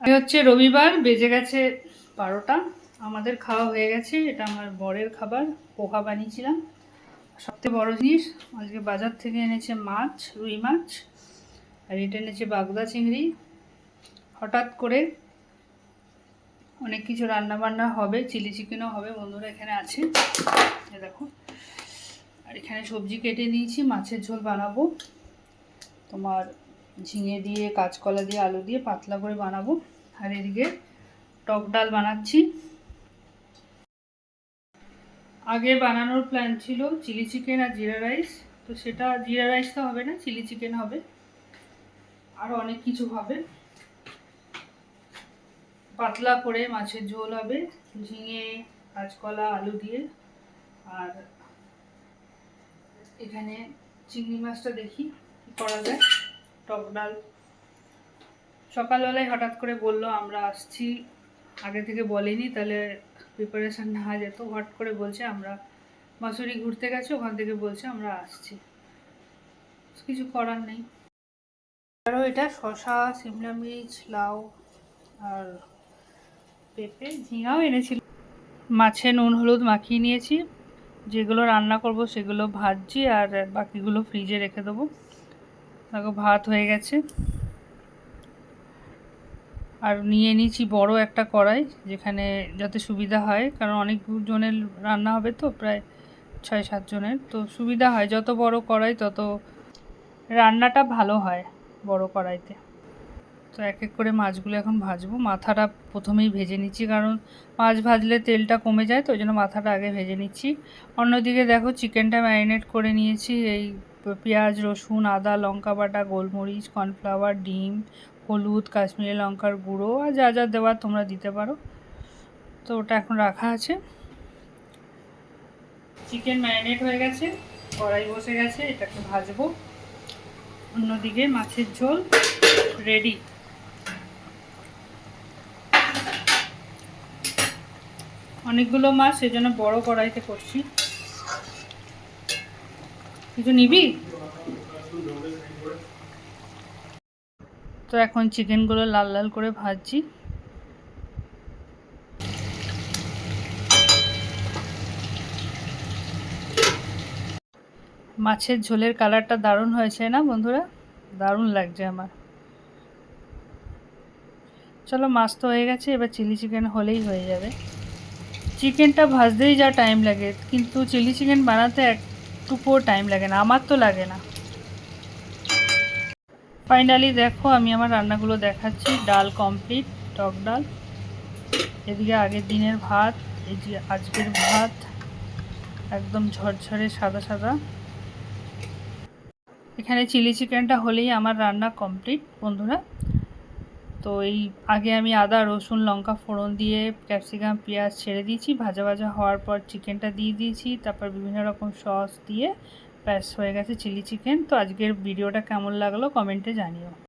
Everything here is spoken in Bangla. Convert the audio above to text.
আজকে হচ্ছে রবিবার, বেজে গেছে বারোটা। আমাদের খাওয়া হয়ে গেছে, এটা আমার বরের খাবার, পোহা বানিয়েছিলাম। সবথেকে বড় জিনিস, আজকে বাজার থেকে এনেছে মাছ, রুই মাছ, আর এটা এনেছে বাগদা চিংড়ি। হঠাৎ করে অনেক কিছু রান্না বান্না হবে, চিলি চিকেনও হবে, বন্ধুরা এখানে আছে। দেখো, আর এখানে সবজি কেটে নিয়েছি, মাছের ঝোল বানাবো। তোমার ঝিঙে দিয়ে, কাঁচকলা দিয়ে, আলু দিয়ে পাতলা করে বানাবো। আর এদিকে টক ডাল বানাচ্ছি। আগে বানানোর প্ল্যান ছিল চিলি চিকেন আর জিরা রাইস। তো সেটা জিরা রাইস তো হবে না, চিলি চিকেন হবে। আরও অনেক কিছু হবে। পাতলা করে মাছের ঝোল হবে, ঝিঙে, কাঁচকলা, আলু দিয়ে। আর এখানে চিংড়ি মাছটা দেখি কী করা যায়। টক ডাল। সকালবেলায় হঠাৎ করে বলল, আমরা আসছি। আগে থেকে বলেনি, তাহলে প্রিপারেশান নেওয়া যেত। হট করে বলছে, আমরা মাসুরি ঘুরতে গেছে, ওখান থেকে বলছে আমরা আসছি। কিছু করার নেই। আরও এটা শশা সিমলা মির্চ, লাউ আর পেঁপে, ঝিঙাও এনেছিল। মাছে নুন, হলুদ মাখিয়ে নিয়েছি। যেগুলো রান্না করব সেগুলো ভাজছি আর বাকিগুলো ফ্রিজে রেখে দেবো। দেখো, ভাত হয়ে গেছে। আর নিয়ে নিয়েছি বড় একটা কড়াই, যেখানে যাতে সুবিধা হয়, কারণ অনেক জনের রান্না হবে তো, প্রায় ছয় সাতজনের তো সুবিধা হয়, যত বড় কড়াই, তত রান্নাটা ভালো হয় বড় কড়াইতে। তো এক এক করে মাছগুলো এখন ভাজবো। মাথাটা প্রথমেই ভেজে নিচ্ছি, কারণ মাছ ভাজলে তেলটা কমে যায়, তো ওই জন্য মাথাটা আগে ভেজে নিচ্ছি। অন্যদিকে দেখো, চিকেনটা ম্যারিনেট করে নিয়েছি, এই পেঁয়াজ, রসুন, আদা, লঙ্কা বাটা, গোলমরিচ, কর্নফ্লাওয়ার, ডিম, হলুদ, কাশ্মীরি লঙ্কার গুঁড়ো আর যা যা দেওয়ার তোমরা দিতে পারো। তো ওটা এখন রাখা আছে। চিকেন ম্যারিনেট হয়ে গেছে, কড়াই বসে গেছে, এটাকে ভাজবো। অন্যদিকে মাছের ঝোল রেডি। অনেকগুলো মাছ, সেজন্য বড় কড়াইতে করছি। কিছু নিবি? তো এখন চিকেনগুলো লাল লাল করে ভাজছি। মাছের ঝোলের কালারটা দারুণ হয়েছে না বন্ধুরা? দারুণ লাগছে আমার। চলো মাছ তো হয়ে গেছে, এবার চিলি চিকেন হলেই হয়ে যাবে। চিকেনটা ভাজতেই যা টাইম লাগে, কিন্তু চিলি চিকেন বানাতে একটুকুও টাইম লাগে না, আমার তো লাগে না। ফাইনালি দেখো, আমি আমার রান্নাগুলো দেখাচ্ছি। ডাল কমপ্লিট টক ডাল। এদিকে আগের দিনের ভাত, এই যে আজকের ভাত, একদম ঝরঝরে সাদা সাদা। এখানে চিলি চিকেনটা হলেই আমার রান্না কমপ্লিট বন্ধুরা। তো এই আগে আমি আদা, রসুন, লঙ্কা, ফোড়ন দিয়ে ক্যাপসিকাম, পেঁয়াজ ছেড়ে দিয়েছি। ভাজা ভাজা হওয়ার পর চিকেনটা দিয়ে দিয়েছি। তারপর বিভিন্ন রকম সস দিয়ে প্যাস হয়ে গেছে চিলি চিকেন। তো আজকের ভিডিওটা কেমন লাগল কমেন্টে জানিও।